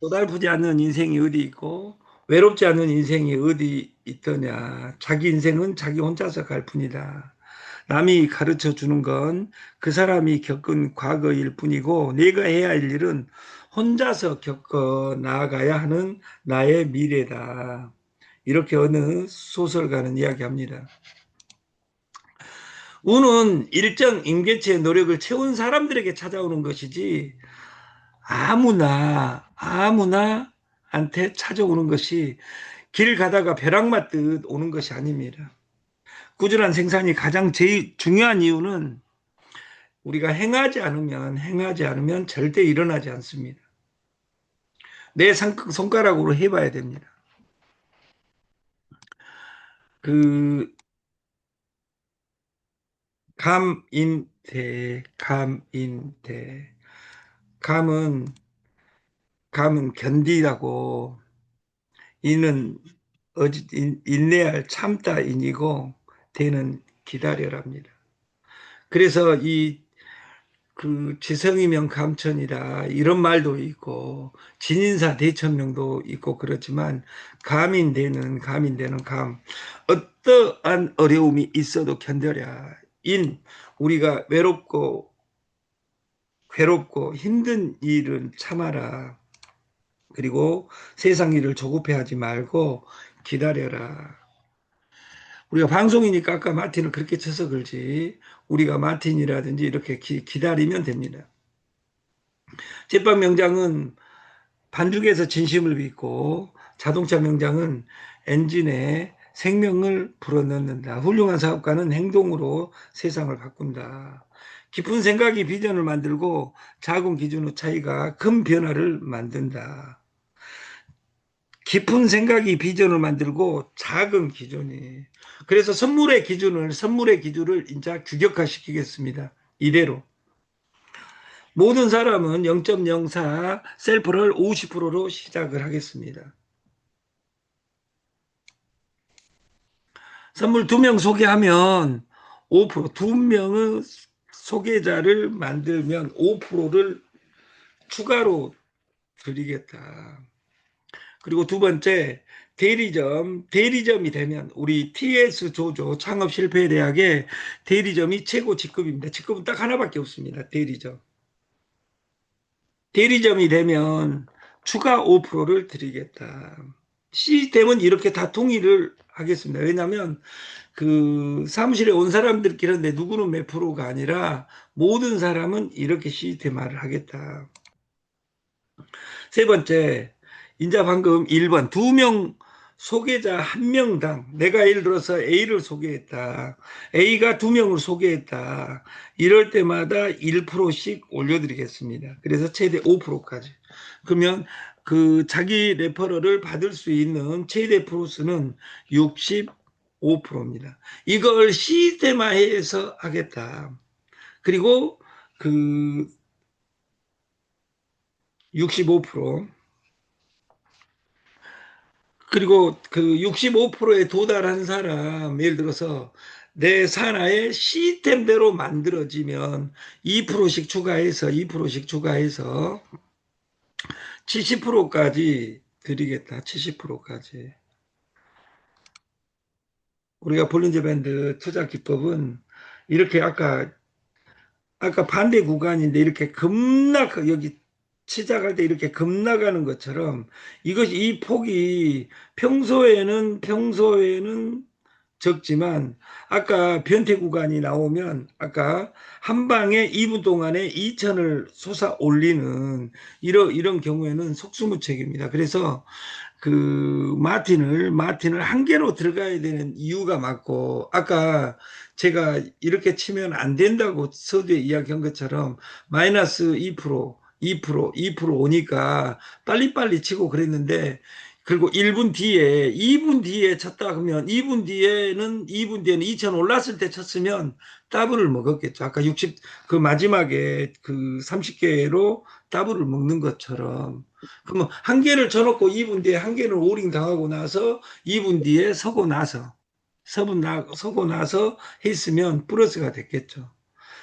고달프지 않는 인생이 어디 있고 외롭지 않은 인생이 어디 있더냐. 자기 인생은 자기 혼자서 갈 뿐이다. 남이 가르쳐 주는 건 그 사람이 겪은 과거일 뿐이고 내가 해야 할 일은 혼자서 겪어 나아가야 하는 나의 미래다. 이렇게 어느 소설가는 이야기합니다. 운은 일정 임계치의 노력을 채운 사람들에게 찾아오는 것이지 아무나 아무나 한테 찾아오는 것이 길 가다가 벼락 맞듯 오는 것이 아닙니다. 꾸준한 생산이 가장 제일 중요한 이유는 우리가 행하지 않으면 행하지 않으면 절대 일어나지 않습니다. 내 손가락으로 해봐야 됩니다. 그 감인대 감인대 감은 감은 견디라고 이는 어지 인내할 참다인이고 대는 기다려랍니다. 그래서 이 그 지성이면 감천이다 이런 말도 있고 진인사 대천명도 있고 그렇지만 감인되는 감인되는 감. 어떠한 어려움이 있어도 견뎌라 인 우리가 외롭고 괴롭고 힘든 일은 참아라 그리고 세상 일을 조급해 하지 말고 기다려라 우리가 방송이니까 아까 마틴을 그렇게 쳐서 그렇지 우리가 마틴이라든지 이렇게 기, 다리면 됩니다. 제빵 명장은 반죽에서 진심을 빚고 자동차 명장은 엔진에 생명을 불어넣는다. 훌륭한 사업가는 행동으로 세상을 바꾼다. 깊은 생각이 비전을 만들고 작은 기준의 차이가 큰 변화를 만든다. 깊은 생각이 비전을 만들고 작은 기준이 그래서 선물의 기준을 선물의 기준을 이제 규격화시키겠습니다. 이대로 모든 사람은 0.04 셀프를 50%로 시작을 하겠습니다. 선물 두명 소개하면 5%두 명의 소개자를 만들면 5%를 추가로 드리겠다. 그리고 두 번째 대리점, 대리점이 되면 우리 TS 조조 창업 실패 대학의 대리점이 최고 직급입니다. 직급은 딱 하나밖에 없습니다. 대리점. 대리점이 되면 추가 5%를 드리겠다. 시스템은 이렇게 다 통일을 하겠습니다. 왜냐하면 그 사무실에 온 사람들끼리인데 누구는 몇 프로가 아니라 모든 사람은 이렇게 시스템화를 하겠다. 세 번째, 인자 방금 1번 두 명 소개자 한 명당 내가 예를 들어서 A를 소개했다. A가 두 명을 소개했다. 이럴 때마다 1%씩 올려드리겠습니다. 그래서 최대 5%까지. 그러면 그 자기 레퍼럴을 받을 수 있는 최대 프로수는 65%입니다. 이걸 시스템화해서 하겠다. 그리고 그65% 그리고 그 65%에 도달한 사람, 예를 들어서 내 산하의 시스템대로 만들어지면 2%씩 추가해서 2%씩 추가해서 70%까지 드리겠다. 70%까지. 우리가 볼린저 밴드 투자 기법은 이렇게 아까 아까 반대 구간인데 이렇게 겁나 여기 시작할 때 이렇게 급나가는 것처럼 이것이 이 폭이 평소에는 평소에는 적지만 아까 변태 구간이 나오면 아까 한 방에 2분 동안에 2천을 솟아 올리는 이런 이런 경우에는 속수무책입니다. 그래서 그 마틴을 마틴을 한 개로 들어가야 되는 이유가 맞고 아까 제가 이렇게 치면 안 된다고 서두에 이야기한 것처럼 마이너스 2% 2% 2% 오니까 빨리빨리 치고 그랬는데 그리고 1분 뒤에 2분 뒤에 쳤다 그러면 2분 뒤에는 2분 뒤에는 2천 올랐을 때 쳤으면 더블을 먹었겠죠. 아까 60 그 마지막에 그 30개로 더블을 먹는 것처럼 그러면 한 개를 쳐놓고 2분 뒤에 한 개를 오링 당하고 나서 2분 뒤에 서고 나서 서고 나서 했으면 플러스가 됐겠죠.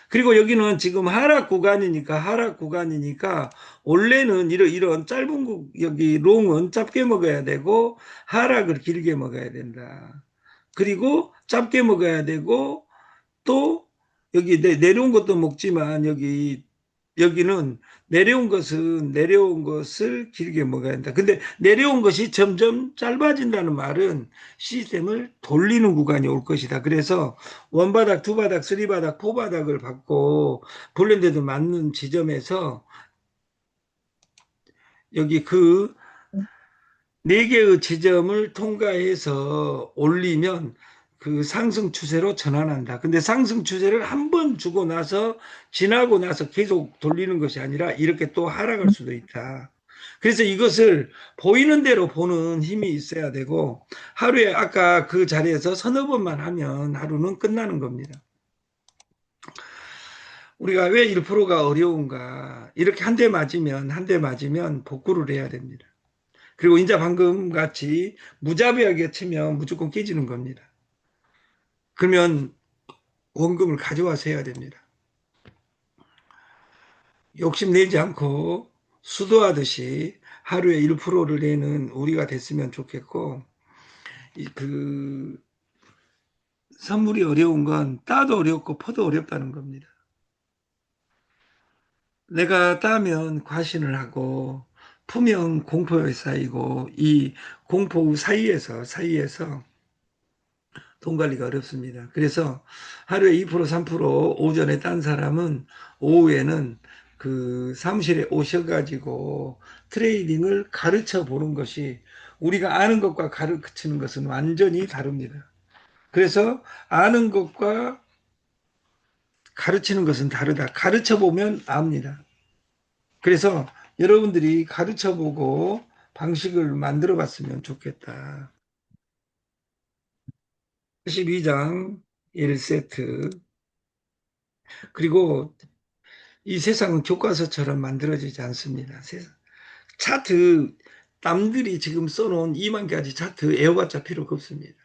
그리고 여기는 지금 하락 구간이니까 하락 구간이니까 원래는 이런 이런 짧은 구 여기 롱은 짧게 먹어야 되고 하락을 길게 먹어야 된다. 그리고 짧게 먹어야 되고 또 여기 내, 내려온 것도 먹지만 여기 여기는 내려온 것은 내려온 것을 길게 먹어야 한다. 근데 내려온 것이 점점 짧아진다는 말은 시스템을 돌리는 구간이 올 것이다. 그래서 원바닥, 두바닥, 쓰리바닥, 포바닥을 받고 블렌드도 맞는 지점에서 여기 그 네 개의 지점을 통과해서 올리면 그 상승 추세로 전환한다. 근데 상승 추세를 한 번 주고 나서 지나고 나서 계속 돌리는 것이 아니라 이렇게 또 하락할 수도 있다. 그래서 이것을 보이는 대로 보는 힘이 있어야 되고 하루에 아까 그 자리에서 서너 번만 하면 하루는 끝나는 겁니다. 우리가 왜 1%가 어려운가? 이렇게 한 대 맞으면 한 대 맞으면 복구를 해야 됩니다. 그리고 이제 방금 같이 무자비하게 치면 무조건 깨지는 겁니다. 그러면 원금을 가져와서 해야 됩니다. 욕심내지 않고 수도하듯이 하루에 1%를 내는 우리가 됐으면 좋겠고 그 선물이 어려운 건 따도 어렵고 퍼도 어렵다는 겁니다. 내가 따면 과신을 하고 품면 공포에 쌓이고 이 공포 사이에서 사이에서 돈 관리가 어렵습니다. 그래서 하루에 2% 3% 오전에 딴 사람은 오후에는 그 사무실에 오셔가지고 트레이딩을 가르쳐 보는 것이 우리가 아는 것과 가르치는 것은 완전히 다릅니다. 그래서 아는 것과 가르치는 것은 다르다. 가르쳐 보면 압니다. 그래서 여러분들이 가르쳐 보고 방식을 만들어 봤으면 좋겠다. 12장 1세트. 그리고 이 세상은 교과서처럼 만들어지지 않습니다. 차트, 남들이 지금 써놓은 2만 가지 차트 애워봤자 필요가 없습니다.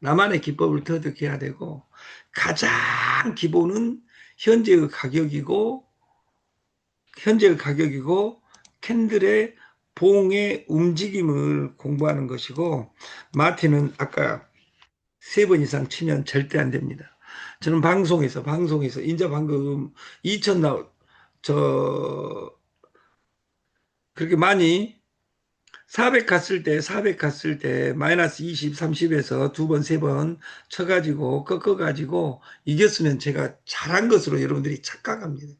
나만의 기법을 터득해야 되고, 가장 기본은 현재의 가격이고, 현재의 가격이고, 캔들의 봉의 움직임을 공부하는 것이고, 마티는 아까 세 번 이상 치면 절대 안 됩니다. 저는 방송에서 방송에서 인자 방금 2천 나올 저 그렇게 많이 400 갔을 때, 400 갔을 때, 마이너스 20, 30에서 두 번, 세 번 쳐가지고, 꺾어가지고, 이겼으면 제가 잘한 것으로 여러분들이 착각합니다.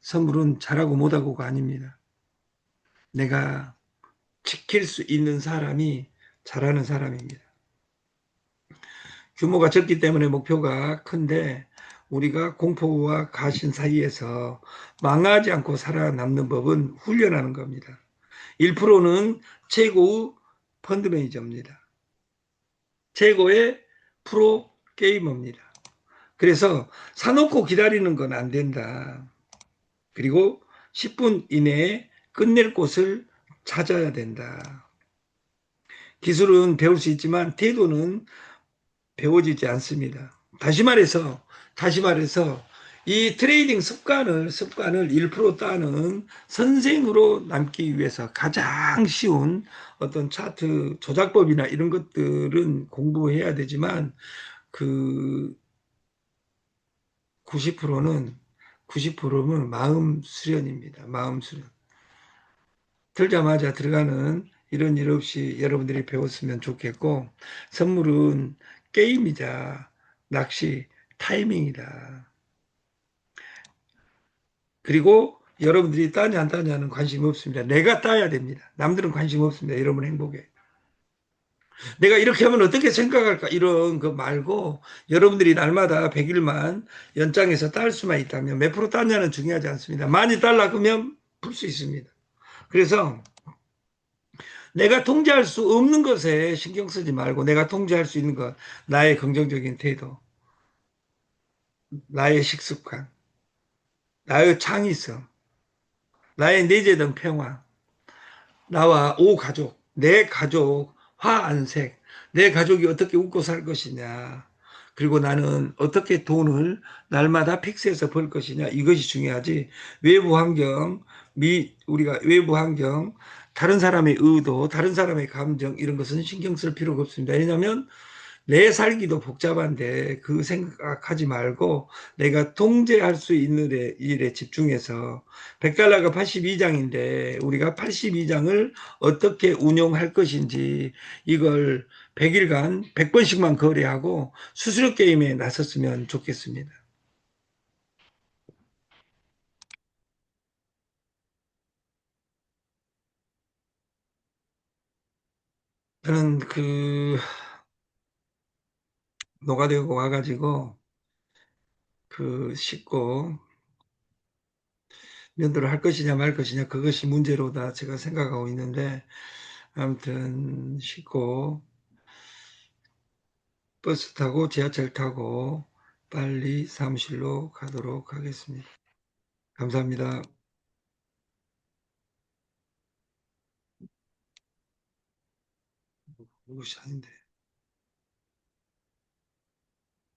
선물은 잘하고 못하고가 아닙니다. 내가 지킬 수 있는 사람이 잘하는 사람입니다. 규모가 적기 때문에 목표가 큰데 우리가 공포와 가신 사이에서 망하지 않고 살아남는 법은 훈련하는 겁니다. 1%는 최고의 펀드 매니저입니다. 최고의 프로 게이머입니다. 그래서 사놓고 기다리는 건 안 된다. 그리고 10분 이내에 끝낼 곳을 찾아야 된다. 기술은 배울 수 있지만 태도는 배워지지 않습니다. 다시 말해서, 다시 말해서, 이 트레이딩 습관을, 습관을 1% 따는 선생으로 남기 위해서 가장 쉬운 어떤 차트 조작법이나 이런 것들은 공부해야 되지만, 그 90%는, 90%는 마음 수련입니다. 마음 수련. 들자마자 들어가는 이런 일 없이 여러분들이 배웠으면 좋겠고, 선물은 게임이자 낚시 타이밍이다. 그리고 여러분들이 따냐 안 따냐는 관심 없습니다. 내가 따야 됩니다. 남들은 관심 없습니다. 여러분 행복에. 내가 이렇게 하면 어떻게 생각할까 이런 거 말고 여러분들이 날마다 100일만 연장해서 딸 수만 있다면 몇 프로 따냐는 중요하지 않습니다. 많이 딸라 그러면 풀 수 있습니다. 그래서 내가 통제할 수 없는 것에 신경 쓰지 말고 내가 통제할 수 있는 것, 나의 긍정적인 태도, 나의 식습관, 나의 창의성, 나의 내재된 평화, 나와 오 가족, 내 가족 화 안색, 내 가족이 어떻게 웃고 살 것이냐. 그리고 나는 어떻게 돈을 날마다 픽스해서 벌 것이냐 이것이 중요하지 외부 환경 미 우리가 외부 환경 다른 사람의 의도 다른 사람의 감정 이런 것은 신경 쓸 필요가 없습니다 왜냐하면 내 살기도 복잡한데 그 생각하지 말고 내가 통제할 수 있는 일에, 일에 집중해서 100달러가 82장인데 우리가 82장을 어떻게 운용할 것인지 이걸 100일간 100번씩만 거래하고 수수료 게임에 나섰으면 좋겠습니다. 저는 그 노가되고 와가지고 그 씻고 면도를 할 것이냐 말 것이냐 그것이 문제로다 제가 생각하고 있는데 아무튼 씻고 버스 타고 지하철 타고 빨리 사무실로 가도록 하겠습니다. 감사합니다. 무시 아닌데.